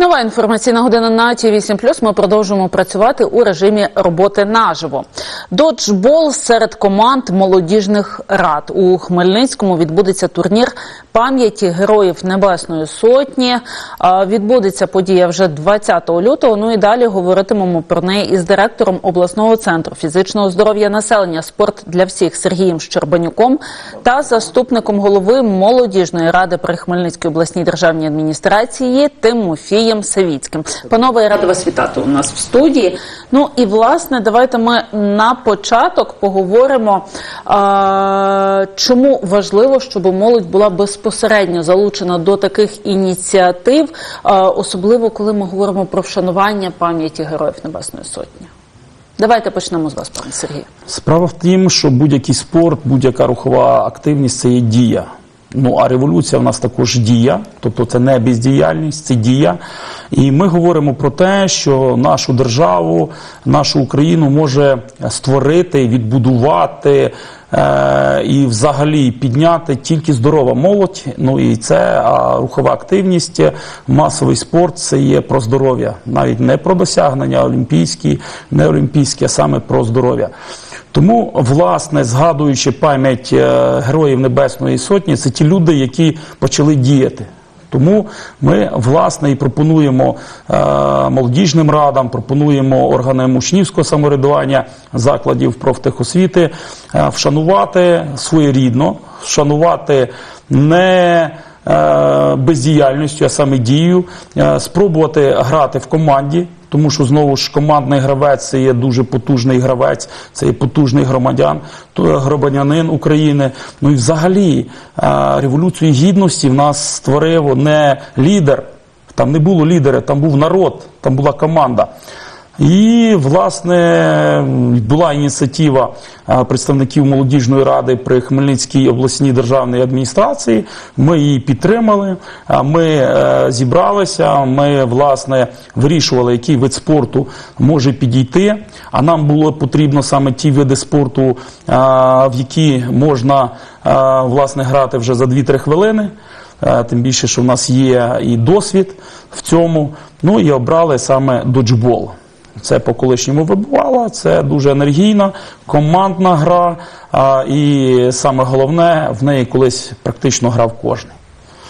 Нова інформаційна година на ті 8 Ми продовжуємо працювати у режимі роботи наживо. Доджбол серед команд молодіжних рад у Хмельницькому відбудеться турнір пам'яті героїв Небесної Сотні. Відбудеться подія вже 20 лютого. Ну і далі говоритимемо про неї із директором обласного центру фізичного здоров'я населення спорт для всіх Сергієм Щербанюком та заступником голови молодіжної ради при Хмельницькій обласній державній адміністрації Тимофієм Савіцьким. Панове, я рада вас вітати у нас в студії. Ну і власне, давайте ми на початок поговоримо, а, чому важливо, щоб молодь була безпосередньо залучена до таких ініціатив, а, особливо коли ми говоримо про вшанування пам'яті героїв Небесної Сотні. Давайте почнемо з вас, пане Сергію. Справа в тім, що будь-який спорт, будь-яка рухова активність це є дія. Ну а революція в нас також дія, тобто це не бездіяльність, це дія. І ми говоримо про те, що нашу державу, нашу Україну може створити, відбудувати е- і взагалі підняти тільки здорова молодь. Ну і це а рухова активність, масовий спорт це є про здоров'я, навіть не про досягнення олімпійські, не олімпійські, а саме про здоров'я. Тому, власне, згадуючи пам'ять е, героїв Небесної Сотні, це ті люди, які почали діяти. Тому ми, власне, і пропонуємо е, молодіжним радам, пропонуємо органам учнівського самоврядування закладів профтехосвіти е, вшанувати своєрідно, вшанувати не бездіяльністю, а саме дією, спробувати грати в команді. Тому що знову ж командний гравець це є дуже потужний гравець, це є потужний громадян, громадянин України. Ну і взагалі е, революцію гідності в нас створив не лідер, там не було лідера, там був народ, там була команда. І, власне, була ініціатива представників молодіжної ради при Хмельницькій обласній державній адміністрації. Ми її підтримали. Ми е, зібралися. Ми власне вирішували, який вид спорту може підійти. А нам було потрібно саме ті види спорту, в які можна власне грати вже за 2-3 хвилини. Тим більше, що в нас є і досвід в цьому. Ну і обрали саме доджбол. Це по колишньому вибувала, це дуже енергійна, командна гра, і саме головне, в неї колись практично грав кожен.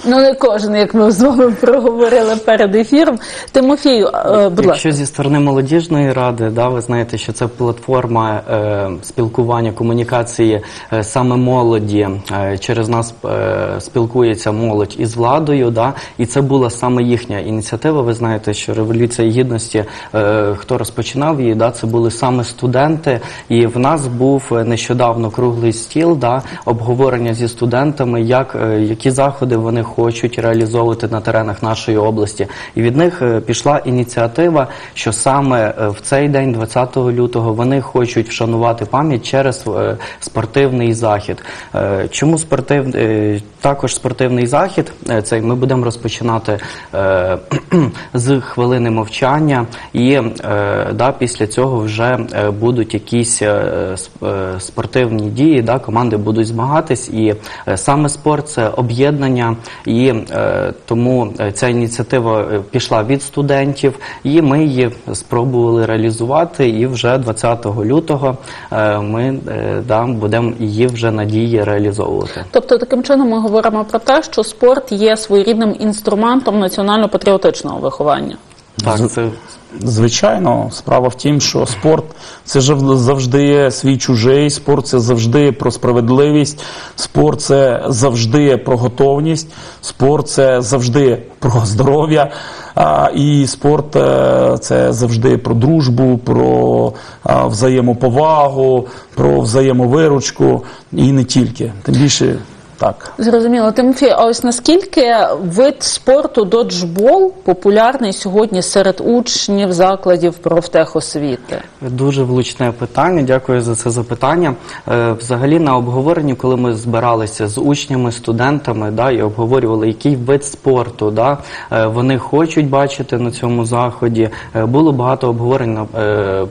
Ну не кожен, як ми з вами проговорили перед ефіром. Тимофію, е, будь Якщо зі сторони молодіжної ради, да, ви знаєте, що це платформа е, спілкування, комунікації е, саме молоді. Е, через нас е, спілкується молодь із владою, да, і це була саме їхня ініціатива. Ви знаєте, що революція гідності, е, хто розпочинав її, да, це були саме студенти. І в нас був е, нещодавно круглий стіл, да, обговорення зі студентами, як е, які заходи вони хочуть реалізовувати на теренах нашої області. І від них е, пішла ініціатива, що саме е, в цей день, 20 лютого, вони хочуть вшанувати пам'ять через е, спортивний захід. Чому спортив... е, також спортивний захід? Цей ми будемо розпочинати з хвилини мовчання, і да, після цього вже будуть якісь сп- спортивні дії, да, команди будуть змагатись, і саме спорт це об'єднання, і е, тому е, ця ініціатива е, пішла від студентів, і ми її спробували реалізувати. І вже 20 лютого ми да, будемо її вже надії реалізовувати. Тобто, таким чином ми говоримо про те, що спорт є своєрідним інструментом національно-патріотичного виховання. Так, це Звичайно, справа в тім, що спорт це завжди свій чужий, спорт це завжди про справедливість, спорт це завжди про готовність, спорт це завжди про здоров'я. І спорт е, це завжди про дружбу, про взаємоповагу, про взаємовиручку і не тільки. Тим більше так. Зрозуміло, Тимофій, а ось наскільки вид спорту доджбол популярний сьогодні серед учнів закладів профтехосвіти? Дуже влучне питання. Дякую за це запитання. Е, Взагалі на обговоренні, коли ми збиралися з учнями, студентами, да, і обговорювали, який вид спорту да, е, вони хочуть бачити на цьому заході. е, Було багато обговорень.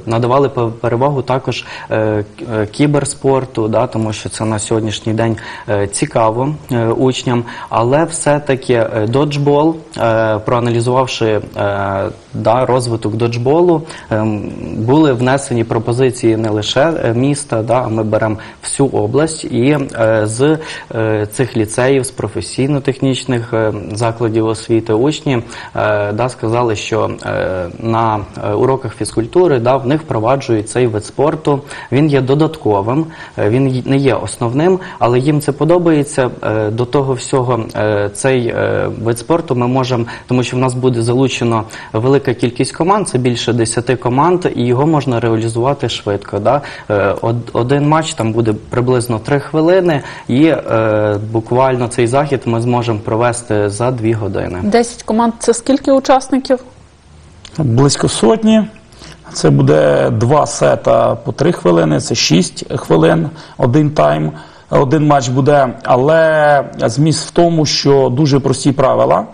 Надавали пе- перевагу також кіберспорту, да, тому що це на сьогоднішній день цікаво. Цікаво е, учням, але все-таки е, доджбол, е, проаналізувавши да, розвиток доджболу, ем, були внесені пропозиції не лише е, міста, да, а ми беремо всю область, і е, з е, цих ліцеїв, з професійно-технічних закладів освіти учні да, сказали, що на уроках фізкультури да, в них впроваджують цей вид спорту. Він є додатковим, він не є основним, але їм це подобається. До того всього цей вид спорту ми можемо, тому що в нас буде залучено велика кількість команд, це більше 10 команд, і його можна реалізувати швидко. Да? Е, Один матч там буде приблизно 3 хвилини, і е, буквально цей захід ми зможемо провести за 2 години. 10 команд це скільки учасників? Близько сотні. Це буде два сета по три хвилини, це шість хвилин, один тайм, один матч буде. Але зміст в тому, що дуже прості правила,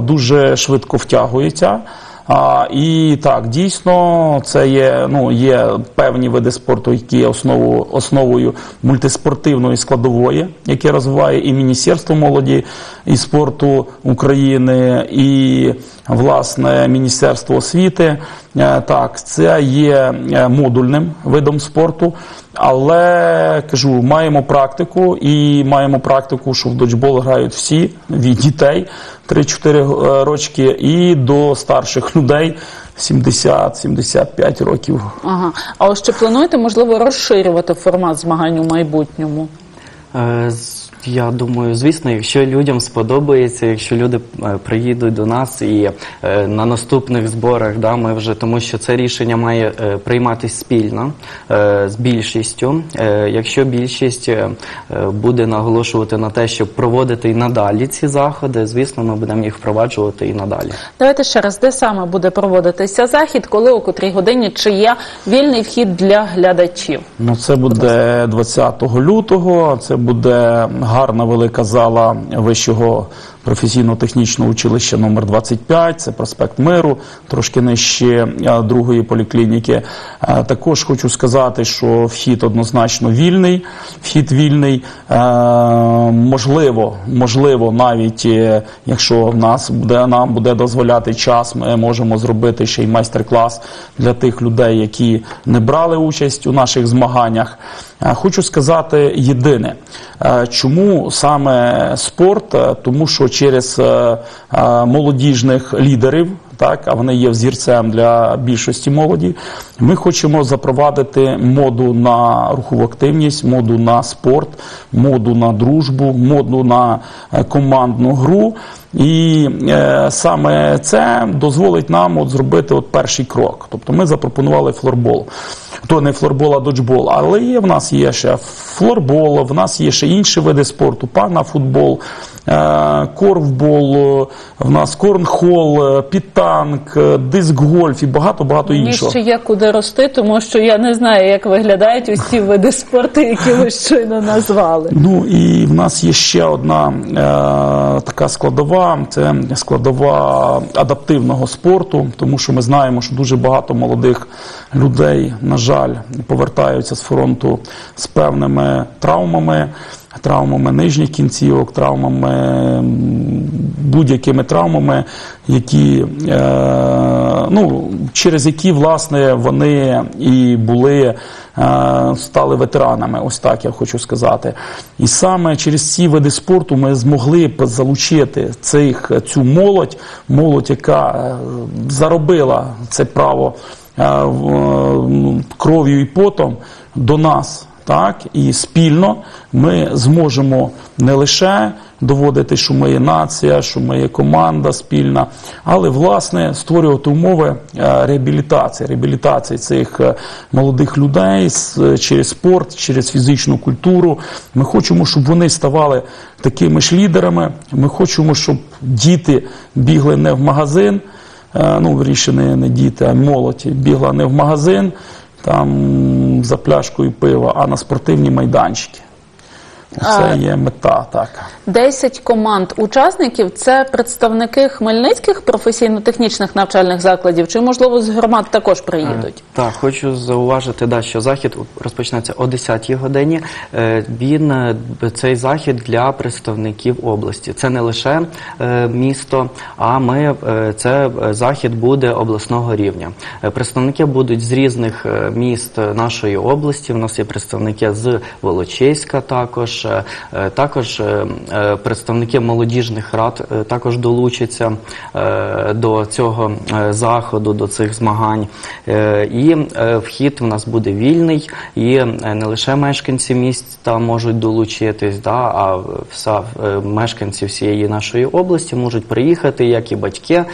дуже швидко втягується. А, і так, дійсно, це є, ну, є певні види спорту, які є основу, основою мультиспортивної складової, яке розвиває і Міністерство молоді і спорту України, і власне Міністерство освіти. Е, Так, це є е, модульним видом спорту, але кажу, маємо практику і маємо практику, що в доджбол грають всі від дітей 3-4 е, рочки і до старших людей 70-75 років. Ага. А ось чи плануєте, можливо, розширювати формат змагань у майбутньому? Е, з- Я думаю, звісно, якщо людям сподобається, якщо люди е, приїдуть до нас і е, на наступних зборах, да, ми вже тому що це рішення має е, прийматися спільно е, з більшістю. Е, Якщо більшість е, буде наголошувати на те, щоб проводити і надалі ці заходи, звісно, ми будемо їх впроваджувати і надалі. Давайте ще раз, де саме буде проводитися захід, коли о котрій годині, чи є вільний вхід для глядачів? Ну, це буде 20 лютого. Це буде гарна велика зала вищого професійно-технічного училища номер 25 Це проспект Миру, трошки нижче е, другої поліклініки. Е, Також хочу сказати, що вхід однозначно вільний. Вхід вільний. Е, Можливо, можливо, навіть якщо в нас буде нам буде дозволяти час, ми можемо зробити ще й майстер-клас для тих людей, які не брали участь у наших змаганнях. Хочу сказати єдине, чому саме спорт? Тому що через е, е, молодіжних лідерів, так, а вони є взірцем для більшості молоді. Ми хочемо запровадити моду на рухову активність, моду на спорт, моду на дружбу, моду на е, командну гру. І е, саме це дозволить нам от зробити от перший крок. Тобто ми запропонували флорбол. То не флорбол, а доджбол. Але є, в нас є ще флорбол, в нас є ще інші види спорту, панафутбол, е, корфбол, е, в нас корнхол, е, підтанк, е, диск-гольф і багато-багато іншого. ще є куди рости, тому що я не знаю, як виглядають усі види спорту, які ви щойно назвали. Ну і в нас є ще одна е, така складова, це складова адаптивного спорту, тому що ми знаємо, що дуже багато молодих людей, на жаль, повертаються з фронту з певними травмами. Травмами нижніх кінцівок, травмами будь-якими травмами, які е, ну, через які власне вони і були е, стали ветеранами. Ось так я хочу сказати. І саме через ці види спорту ми змогли залучити цих цю молодь, молодь, яка е, заробила це право кров'ю і потом до нас. Так, і спільно ми зможемо не лише доводити, що ми є нація, що ми є команда спільна, але власне створювати умови е, реабілітації, реабілітації цих е, молодих людей через спорт, через фізичну культуру. Ми хочемо, щоб вони ставали такими ж лідерами. Ми хочемо, щоб діти бігли не в магазин. Е, Ну, вірніше, не, не діти, а молодь бігла не в магазин там за пляшкою пива, а на спортивні майданчики. Це є мета, так. 10 команд учасників це представники хмельницьких професійно-технічних навчальних закладів, чи можливо з громад також приїдуть? Так, хочу зауважити, да, що захід розпочнеться о 10-й годині. Е, Він е, цей захід для представників області. Це не лише е, місто, а ми е, це е, захід буде обласного рівня. Е, Представники будуть з різних е, міст нашої області. У нас є представники з Волочиська, також е, е, також е, е, представники молодіжних рад також долучаться до цього заходу, до цих змагань. І вхід в нас буде вільний, і не лише мешканці міста можуть долучитись, да, а вся мешканці всієї нашої області можуть приїхати, як і батьки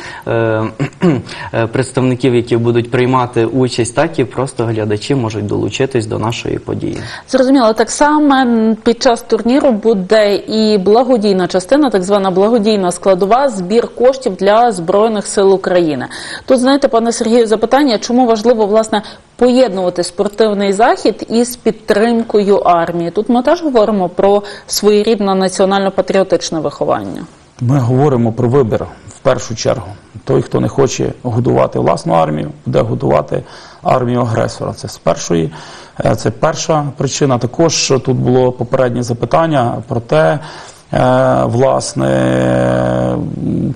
представників, які будуть приймати участь, так і просто глядачі можуть долучитись до нашої події. Зрозуміло, так само під час турніру буде і благодійна частина, так звана благодійна складова збір коштів для збройних сил України. Тут знаєте, пане Сергію, запитання, чому важливо власне поєднувати спортивний захід із підтримкою армії? Тут ми теж говоримо про своєрідне національно-патріотичне виховання. Ми говоримо про вибір в першу чергу. Той, хто не хоче годувати власну армію, буде годувати армію агресора. Це з першої, е, це перша причина. Також тут було попереднє запитання про те, власне,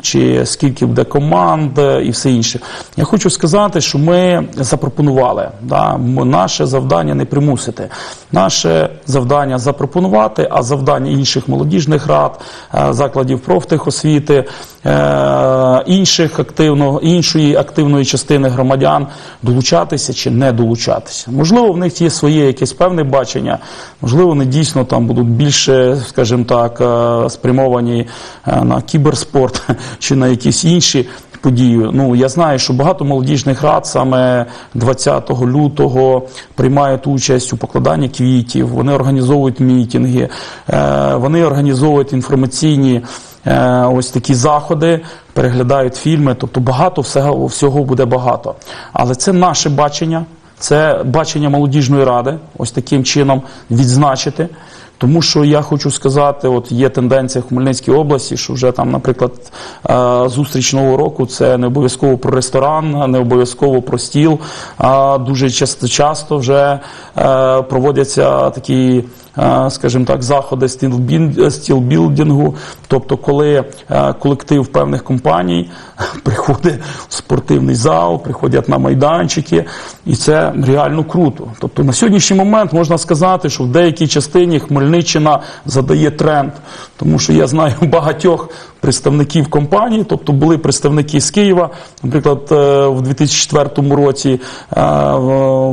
чи скільки буде команд е, і все інше. Я хочу сказати, що ми запропонували. Да, наше завдання не примусити. Наше завдання запропонувати, а завдання інших молодіжних рад, е, закладів профтехосвіти, е, інших активно, іншої активної частини громадян долучатися чи не долучатися. Можливо, в них є своє якесь певне бачення, можливо, вони дійсно там будуть більше, скажімо так, е, спрямовані е, на кіберспорт чи на якісь інші події. Ну я знаю, що багато молодіжних рад саме 20 лютого приймають участь у покладанні квітів. Вони організовують мітинги, е, вони організовують інформаційні. е, Ось такі заходи, переглядають фільми, тобто багато всього, всього буде багато. Але це наше бачення, це бачення молодіжної ради, ось таким чином відзначити. Тому що я хочу сказати, от є тенденція в Хмельницькій області, що вже там, наприклад, е, зустріч нового року це не обов'язково про ресторан, не обов'язково про стіл. А дуже часто, часто вже е, проводяться такі, скажімо так, заходи стілбілдингу. Тобто, коли е, колектив певних компаній приходить в спортивний зал, приходять на майданчики, і це реально круто. Тобто на сьогоднішній момент можна сказати, що в деякій частині Хмельниччина задає тренд, тому що я знаю багатьох представників компаній, тобто були представники з Києва, наприклад, е, в 2004 році е,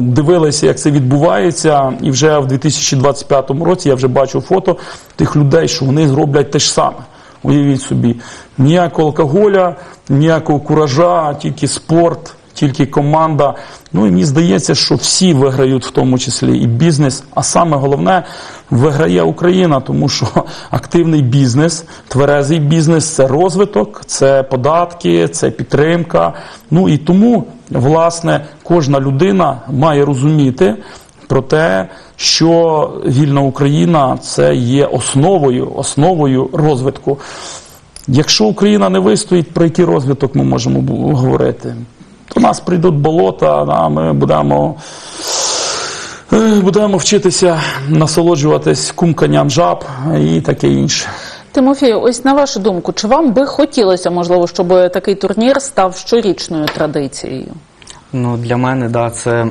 дивилися, як це відбувається, і вже в 2025 році я вже бачу фото тих людей, що вони зроблять те ж саме. Уявіть собі, ніякого алкоголя, ніякого куража, тільки спорт, тільки команда. Ну і мені здається, що всі виграють в тому числі і бізнес. А саме головне виграє Україна, тому що активний бізнес, тверезий бізнес це розвиток, це податки, це підтримка. Ну і тому, власне, кожна людина має розуміти про те, що вільна Україна це є основою, основою розвитку. Якщо Україна не вистоїть, про який розвиток ми можемо говорити? До нас прийдуть болота, а ми будемо, е, будемо вчитися насолоджуватись кумканням жаб і таке інше. Тимофію, ось на вашу думку, чи вам би хотілося, можливо, щоб такий турнір став щорічною традицією? Ну, для мене, да, це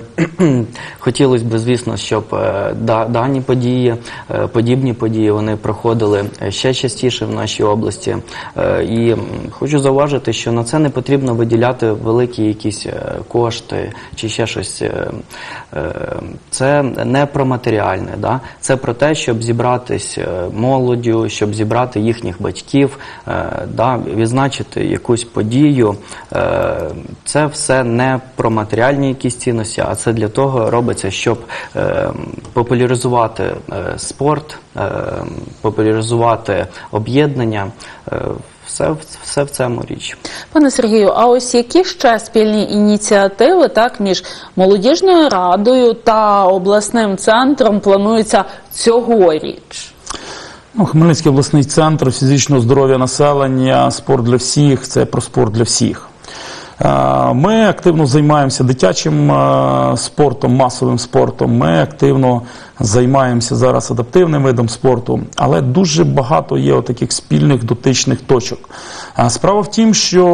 хотілося б, звісно, щоб е, да, дані події, е, подібні події, вони проходили е, ще частіше в нашій області. І хочу зауважити, що на це не потрібно виділяти великі якісь кошти чи ще щось. Це не про матеріальне, да? це про те, щоб зібратись молоддю, щоб зібрати їхніх батьків, да? відзначити якусь подію. Це все не про матеріальні якісь цінності, а це для того робиться, щоб е, популяризувати е, спорт, е, популяризувати об'єднання. Е, Все, в- все в цьому річ. Пане Сергію, а ось які ще спільні ініціативи так між молодіжною радою та обласним центром плануються цьогоріч? Ну, Хмельницький обласний центр фізичного здоров'я населення, спорт для всіх це про спорт для всіх. Ми активно займаємося дитячим спортом, масовим спортом. Ми активно займаємося зараз адаптивним видом спорту, але дуже багато є таких спільних дотичних точок. Справа в тім, що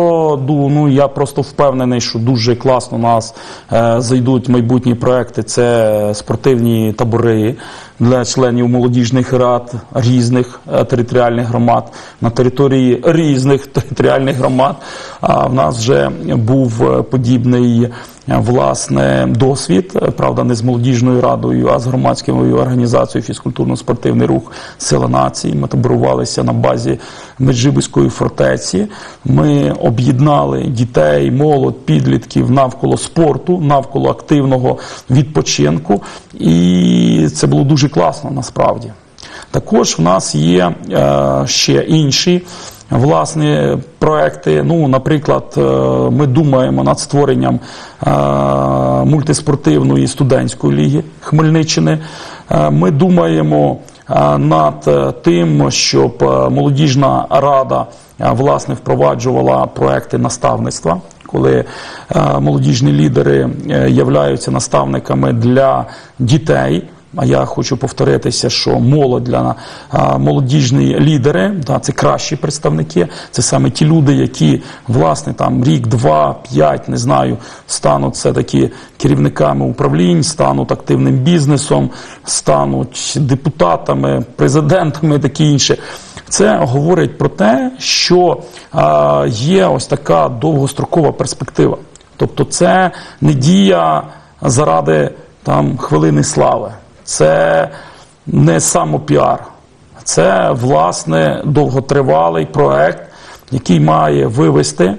ну, я просто впевнений, що дуже класно у нас е, зайдуть майбутні проекти. Це спортивні табори для членів молодіжних рад різних е, територіальних громад на території різних територіальних громад. А в нас вже був е, подібний власне досвід, е, правда, не з молодіжною радою, а з громадською організацією фізкультурно-спортивний рух Сила нації. Ми таборувалися на базі Меджибузької фортеці. Ми об'єднали дітей, молодь, підлітків навколо спорту, навколо активного відпочинку, і це було дуже класно насправді. Також в нас є е, ще інші власні проекти. Ну, наприклад, е, ми думаємо над створенням е, мультиспортивної студентської ліги Хмельниччини. Е, ми думаємо над тим, щоб молодіжна рада власне впроваджувала проекти наставництва. Коли молодіжні лідери являються наставниками для дітей, я хочу повторитися, що молодь для молодіжні лідери, да, це кращі представники, це саме ті люди, які власне там рік, два, п'ять, не знаю, стануть все таки керівниками управлінь, стануть активним бізнесом, стануть депутатами, президентами, таке інше. Це говорить про те, що а, є ось така довгострокова перспектива. Тобто, це не дія заради там хвилини слави. Це не самопіар, це власне довготривалий проект, який має вивести е,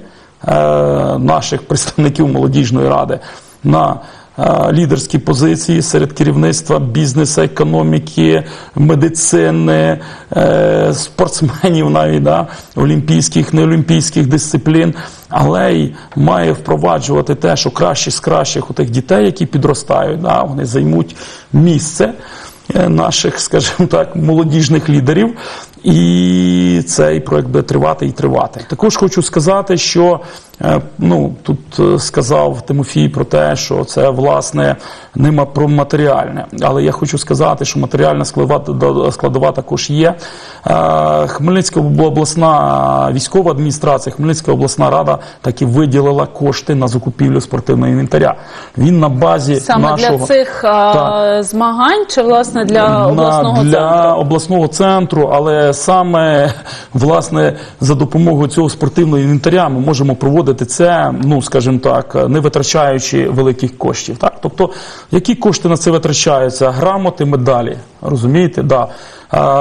наших представників молодіжної ради на лідерські позиції серед керівництва бізнесу, економіки, медицини, е, спортсменів, навіть да, олімпійських, неолімпійських дисциплін, але й має впроваджувати те, що кращі з кращих у тих дітей, які підростають, да, вони займуть місце е, наших, скажімо так, молодіжних лідерів. І цей проект буде тривати і тривати. Також хочу сказати, що ну тут е, сказав Тимофій про те, що це власне нема про матеріальне, але я хочу сказати, що матеріальна складова, складова також є. Е, Хмельницька обласна військова адміністрація, Хмельницька обласна рада таки виділила кошти на закупівлю спортивного інвентаря. Він на базі Саме нашого для цих а, Так. змагань чи власне для на- обласного для центру? обласного центру, але саме власне за допомогою цього спортивного інвентаря ми можемо проводити це, ну скажімо так, не витрачаючи великих коштів. Так, тобто, які кошти на це витрачаються? Грамоти, медалі, розумієте, да.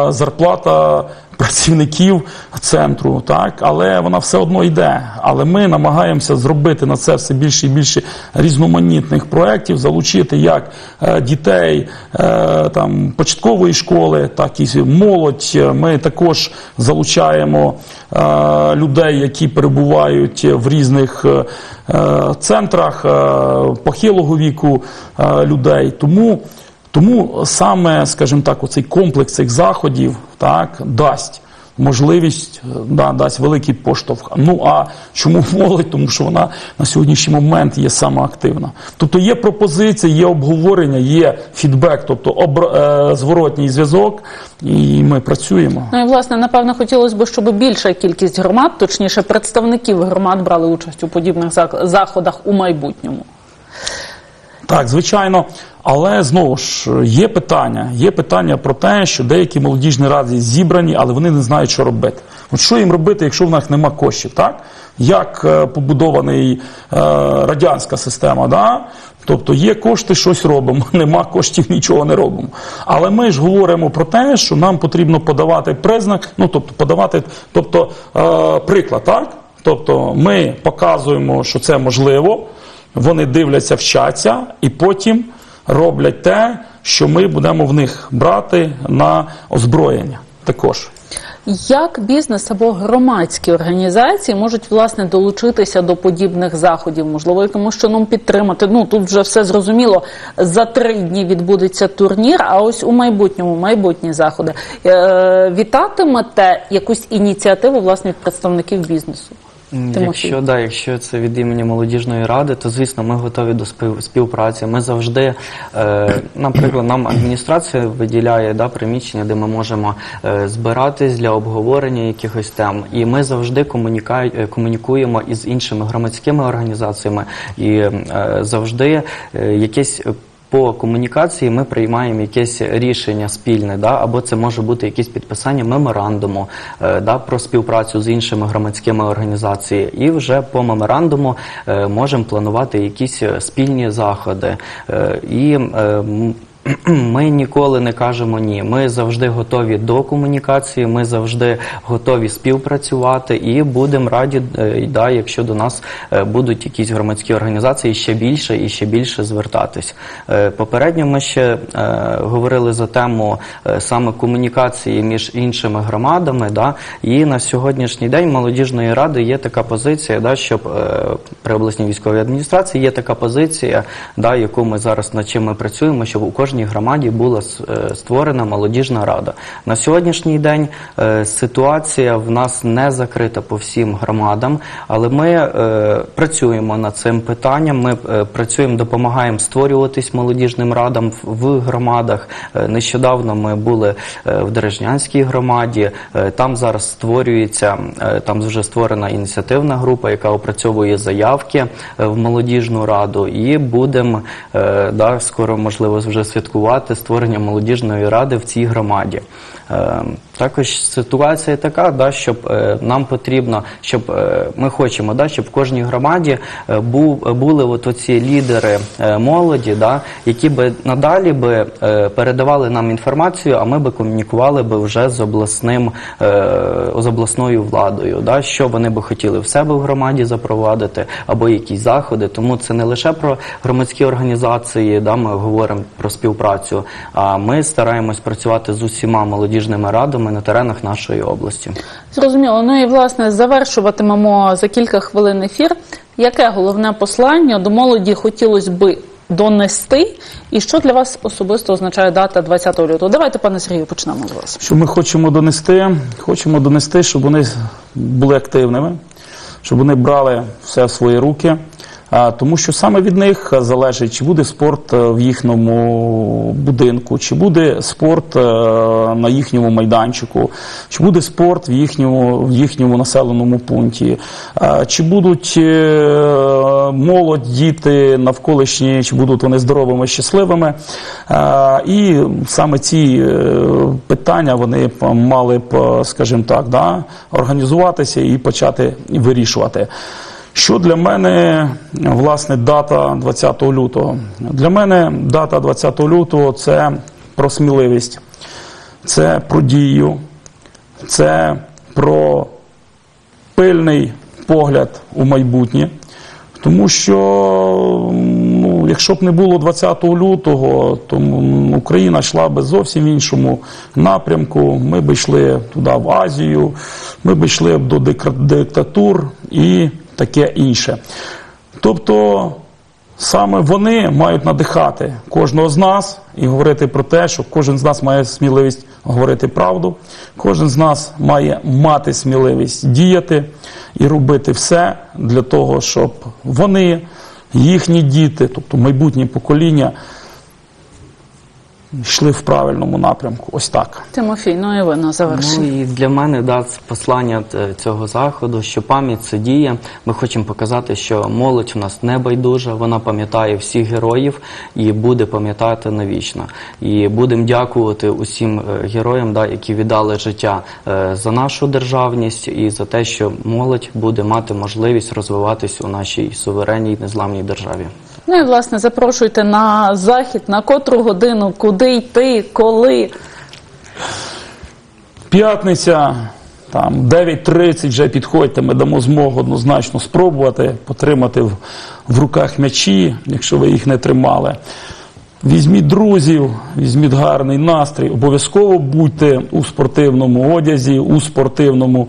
Зарплата працівників центру, так, але вона все одно йде. Але ми намагаємося зробити на це все більше і більше різноманітних проєктів, залучити як е, дітей е, там, початкової школи, так і молодь. Ми також залучаємо е, людей, які перебувають в різних центрах похилого віку людей. Тому тому саме, скажімо так, оцей комплекс цих заходів так, дасть можливість, е, да, дасть великий поштовх. Ну а чому молодь? Тому що вона на сьогоднішній момент є саме активна. Тобто є пропозиції, є обговорення, є фідбек, тобто обр- е, зворотній зв'язок, і ми працюємо. Ну і власне, напевно, хотілося б, щоб більша кількість громад, точніше, представників громад брали участь у подібних заходах у майбутньому. Так, звичайно, але знову ж є питання. Є питання про те, що деякі молодіжні ради зібрані, але вони не знають, що робити. От що їм робити, якщо в них нема коштів, так? Як е, побудований е, радянська система, да? Тобто є кошти, щось робимо, нема коштів, нічого не робимо. Але ми ж говоримо про те, що нам потрібно подавати признак, ну тобто подавати, тобто е, приклад, так? Тобто ми показуємо, що це можливо. Вони дивляться, вчаться і потім роблять те, що ми будемо в них брати на озброєння також. Як бізнес або громадські організації можуть власне долучитися до подібних заходів? Можливо, якимось чином підтримати? Ну тут вже все зрозуміло. За три дні відбудеться турнір. А ось у майбутньому майбутні заходи е, вітатимете якусь ініціативу власне від представників бізнесу? Тимофій. Якщо да, якщо це від імені молодіжної ради, то звісно ми готові до спів- співпраці. Ми завжди, е, наприклад, нам адміністрація виділяє да, приміщення, де ми можемо е, збиратись для обговорення якихось тем. І ми завжди комуніка- е, комунікуємо із іншими громадськими організаціями і е, завжди е, якесь. По комунікації ми приймаємо якесь рішення спільне, да, або це може бути якесь підписання меморандуму е, да, про співпрацю з іншими громадськими організаціями. І вже по меморандуму е, можемо планувати якісь спільні заходи. Е, і е, ми ніколи не кажемо ні. Ми завжди готові до комунікації, ми завжди готові співпрацювати і будемо раді, е, да, якщо до нас е, будуть якісь громадські організації ще більше і ще більше звертатись. Е, Попередньо ми ще говорили за тему саме комунікації між іншими громадами. Да, і на сьогоднішній день молодіжної ради є така позиція, да, щоб при обласній військовій адміністрації є така позиція, да, яку ми зараз над чим ми працюємо, щоб у кожній громаді була е, створена молодіжна рада. На сьогоднішній день е, ситуація в нас не закрита по всім громадам, але ми е, працюємо над цим питанням. Ми працюємо, допомагаємо створюватись молодіжним радам в, громадах. Нещодавно ми були в Дережнянській громаді. Там зараз створюється, там вже створена ініціативна група, яка опрацьовує заявки в молодіжну раду, і будемо скоро можливо вже святкувати створення молодіжної ради в цій громаді. Е, Також ситуація така, да, щоб е, нам потрібно, щоб е, ми хочемо, да, щоб в кожній громаді були от оці лідери молоді, да, які би надалі би передавали нам інформацію, а ми би комунікували би вже з обласним з обласною владою, да, що вони би хотіли в себе в громаді запровадити, або якісь заходи. Тому це не лише про громадські організації, да, ми говоримо про співпрацю, а ми стараємось працювати з усіма молодіжними радами на теренах нашої області. Зрозуміло. Ну і власне завершуватимемо за кілька хвилин ефір. Яке головне послання до молоді хотілося би донести, і що для вас особисто означає дата 20 лютого? Давайте, пане Сергію, почнемо з вас. Що ми хочемо донести? Хочемо донести, щоб вони були активними, щоб вони брали все в свої руки. Тому що саме від них залежить, чи буде спорт е, в їхньому будинку, чи буде спорт е, на їхньому майданчику, чи буде спорт в їхньому, в їхньому населеному пункті, чи будуть е, молодь, діти навколишні, чи будуть вони здоровими, щасливими. І саме ці питання вони мали б, скажімо так, да, організуватися і почати вирішувати. Що для мене власне дата 20 лютого? Для мене дата 20 лютого це про сміливість, це про дію, це про пильний погляд у майбутнє. Тому що ну, якщо б не було 20 лютого, то Україна йшла би зовсім в іншому напрямку. Ми б йшли туди в Азію, ми б йшли до дик- диктатур і таке інше. Тобто саме вони мають надихати кожного з нас і говорити про те, що кожен з нас має сміливість говорити правду, кожен з нас має мати сміливість діяти і робити все для того, щоб вони, їхні діти, тобто майбутнє покоління, йшли в правильному напрямку. Ось так. Тимофій, ну і ви на Ну і для мене да, це послання е, цього заходу, що пам'ять це діє. Ми хочемо показати, що молодь у нас не байдужа, вона пам'ятає всіх героїв і буде пам'ятати навічно. І будемо дякувати усім е, героям, да, які віддали життя е, за нашу державність і за те, що молодь буде мати можливість розвиватись у нашій суверенній незламній державі. Ну і власне запрошуйте на захід, на котру годину, куди йти, коли. П'ятниця, там 9.30 вже підходьте, ми дамо змогу однозначно спробувати потримати в, в руках м'ячі, якщо ви їх не тримали. Візьміть друзів, візьміть гарний настрій. Обов'язково будьте у спортивному одязі, у спортивному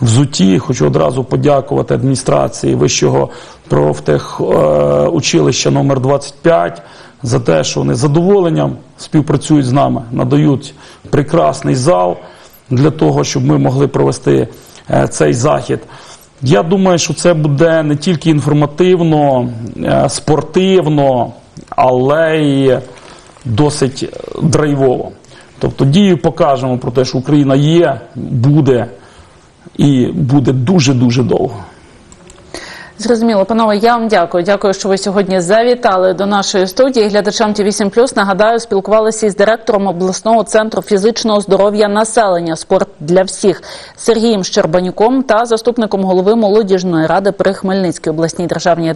взутті. Хочу одразу подякувати адміністрації вищого профтехучилища номер 25 за те, що вони задоволенням співпрацюють з нами, надають прекрасний зал для того, щоб ми могли провести е, цей захід. Я думаю, що це буде не тільки інформативно, е, спортивно, але й досить драйвово. Тобто дію покажемо про те, що Україна є, буде і буде дуже-дуже довго. Зрозуміло, панове, я вам дякую. Дякую, що ви сьогодні завітали до нашої студії. Глядачам ті 8 нагадаю, спілкувалися із директором обласного центру фізичного здоров'я населення спорт для всіх Сергієм Щербанюком та заступником голови молодіжної ради при Хмельницькій обласній державній адміністрації.